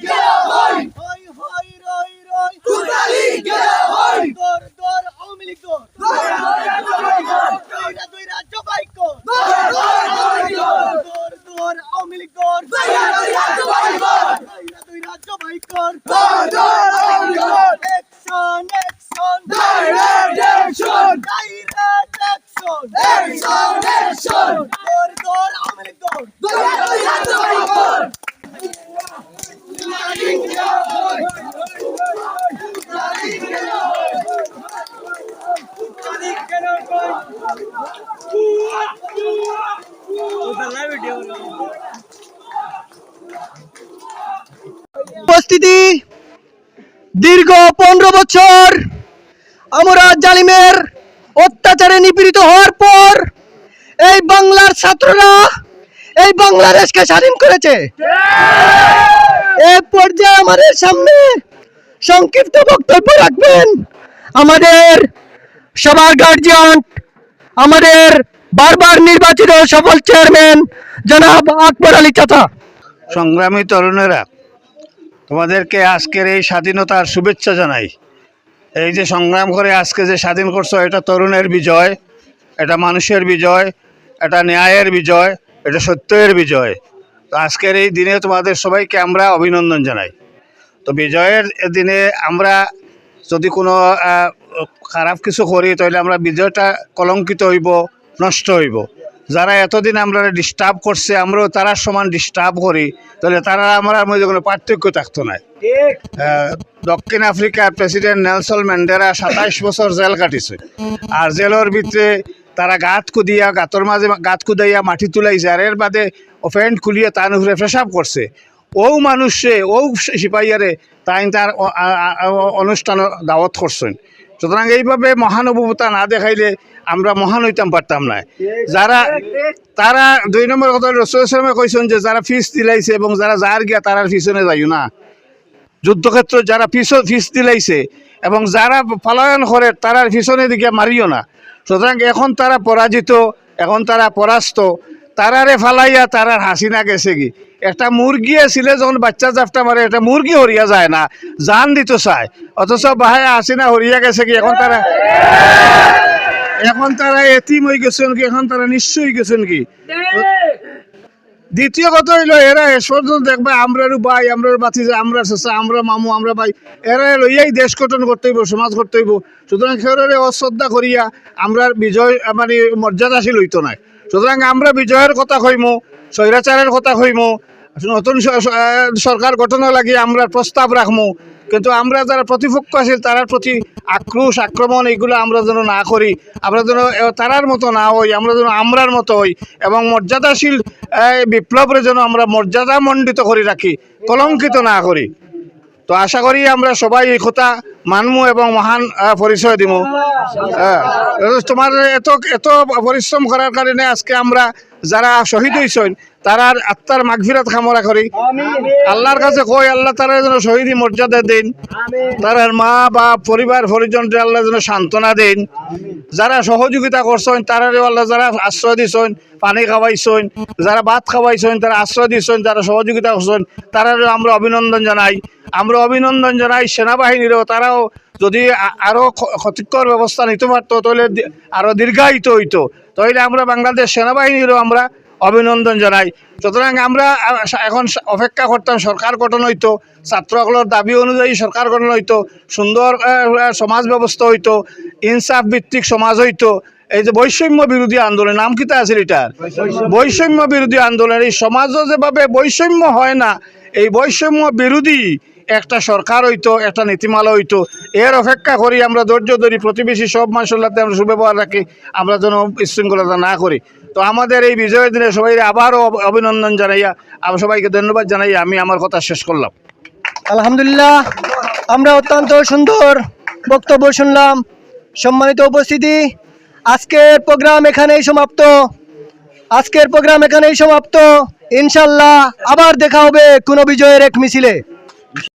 Get উপস্থিতি দীর্ঘ পনেরো বছর আমরা জালিমের অত্যাচারে নিপীড়িত হওয়ার পর এই বাংলার ছাত্ররা এই বাংলাদেশকে স্বাধীন করেছে। এ পর্যায়ে আমাদের সামনে সংক্ষিপ্ত বক্তব্য রাখবেন আমাদের সবার গার্জিয়ান আমাদের বারবার নির্বাচিত সফল চেয়ারম্যান জনাব আকবর আলী চাচা। সংগ্রামী তরুণেরা, তোমাদেরকে আজকের এই স্বাধীনতার শুভেচ্ছা জানাই। এই যে সংগ্রাম করে আজকে যে স্বাধীন করছ, এটা তরুণের বিজয়, এটা মানুষের বিজয়, এটা ন্যায়ের বিজয়, এটা সত্যের বিজয়। তো আজকের এই দিনে তোমাদের সবাইকে আমরা অভিনন্দন জানাই। তো বিজয়ের দিনে আমরা যদি কোনো খারাপ কিছু করি, তাহলে আমরা বিজয়টা কলঙ্কিত হইব, নষ্ট হইব। যারা এতদিন আমরা ডিস্টার্ব করছে, আমরাও তারা সমান ডিস্টার্ব করি, তাহলে তারা আমরা মধ্যে কোনো পার্থক্য থাকতো না। দক্ষিণ আফ্রিকার প্রেসিডেন্ট নেলসন ম্যান্ডেরা সাতাইশ বছর জেল কাটিছে। আর জেলের ভিতরে তারা গাত কুদিয়া, গাতর মাঝে গাত কুদাইয়া মাটি তুলাইছে, আর এর বাদে ফ্যান্ট খুলিয়ে তার উপরে পেশাব করছে। ও মানুষে, ও সিপাহীয়ারে তাই তার অনুষ্ঠান দাওয়াত করছেন। সুতরাং এইভাবে মহানুভবতা না দেখাইলে আমরা মহান হইতাম পারতাম না। যারা, তারা দুই নম্বর কথা রসুলামে কইছেন যে যারা ফিস দিলাইছে এবং যারা যার গিয়া তারার পিছনে যাইও না। যুদ্ধক্ষেত্র যারা পিছ, ফিস দিলাইছে এবং যারা পলায়ন করে তারার পিছনে দিকে মারিও না। সুতরাং এখন তারা পরাজিত, এখন তারা পরাস্ত, তারারে ফালাইয়া তারার হাসিনা গেছে কি? একটা মুরগি ছিলে যখন বাচ্চা জাফটা মারে একটা মুরগি হরিয়া যায় না, জান দিত চায় অথচ বাহায় হাসিনা হরিয়া গেছে কি? এখন তারা এখন তারা এতিম হয়ে গেছেন কি? এখন তারা নিশ্চয় হয়ে গেছেন কি? দ্বিতীয় কথা হইল, এরা পর্যন্ত দেখবা আমরারও ভাই, আমরার বাতি যে আমরা চেষ্টা আমরা মামু, আমরা ভাই, এরা লইয়াই দেশ গঠন করতে হইব, সমাজ করতে হইব। সুতরাং সেওরে অশ্রদ্ধা করিয়া আমরা বিজয় মানে মর্যাদাশীল হইতো না সুতরাং আমরা বিজয়ের কথা কইমু। স্বৈরাচারের কথা কইমু, নতুন সরকার গঠনের লাগি আমরা প্রস্তাব রাখমু কিন্তু আমরা যারা প্রতিপক্ষ আছে তারার প্রতি আক্রোশ, আক্রমণ, এইগুলো আমরা যেন না করি, আমরা যেন তারার মতো না হই, আমরা যেন আমরার মতো হই, এবং মর্যাদাশীল বিপ্লবের যেন আমরা মর্যাদা মণ্ডিত করে রাখি, কলঙ্কিত না করি। তো আশা করি আমরা সবাই এই কথা মানমু এবং মহান পরিচয় দিব হ্যাঁ, তোমার এত এত পরিশ্রম করার কারণে আজকে আমরা যারা শহীদ হয়েছেন তারার আত্মার মাগফিরাত কামনা করি। আল্লাহর কাছে কই আল্লাহ তারা যেন শহীদি মর্যাদা দিন। তারার মা বা পরিবার পরিজনকে আল্লাহ যেন সান্ত্বনা দিন। যারা সহযোগিতা করছেন তারারে আল্লাহ যারা আশ্রয় দিছেন পানি খাওয়াইছেন যারা ভাত খাওয়াইছেন তারা আশ্রয় দিছেন যারা সহযোগিতা করছেন তারারও আমরা অভিনন্দন জানাই। আমরা অভিনন্দন জানাই সেনাবাহিনীরও, তারাও যদি আ- আরও খ- ক্ষতিকর ব্যবস্থা নিতে পারতো, তাহলে দি- আরও দীর্ঘায়িত হইতো। তাহলে আমরা বাংলাদেশ সেনাবাহিনীরও আমরা অভিনন্দন জানাই। সুতরাং আমরা এখন অপেক্ষা করতাম সরকার গঠন হইতো, ছাত্রসকলের দাবি অনুযায়ী সরকার গঠন হইতো, সুন্দর সমাজ ব্যবস্থা হইতো, ইনসাফ ভিত্তিক সমাজ হইতো। এই যে বৈষম্য বিরোধী আন্দোলন, নাম কিতা আছে এটার? বৈষম্য বিরোধী আন্দোলন, এই সমাজও যেভাবে বৈষম্য হয় না, এই বৈষম্য বিরোধী একটা সরকার হইতো, একটা নীতিমালা হইতো, এর অপেক্ষা করি আমরা ধৈর্য ধরি, প্রতিবেশী সব মানুষের আমরা সুব্যবহার রাখি, আমরা যেন বিশৃঙ্খলতা না করি। তো আমাদের এই বিজয়ের দিনে সবাই আবারও অভিনন্দন জানাইয়া আমি সবাইকে ধন্যবাদ জানাই আমি আমার কথা শেষ করলাম। আলহামদুলিল্লাহ, আমরা অত্যন্ত সুন্দর বক্তব্য শুনলাম। সম্মানিত উপস্থিতি, আজকের প্রোগ্রাম এখানেই সমাপ্ত। আজকের প্রোগ্রাম এখানেই সমাপ্ত। ইনশাল্লাহ আবার দেখা হবে কোনো বিজয়ের এক মিছিলে।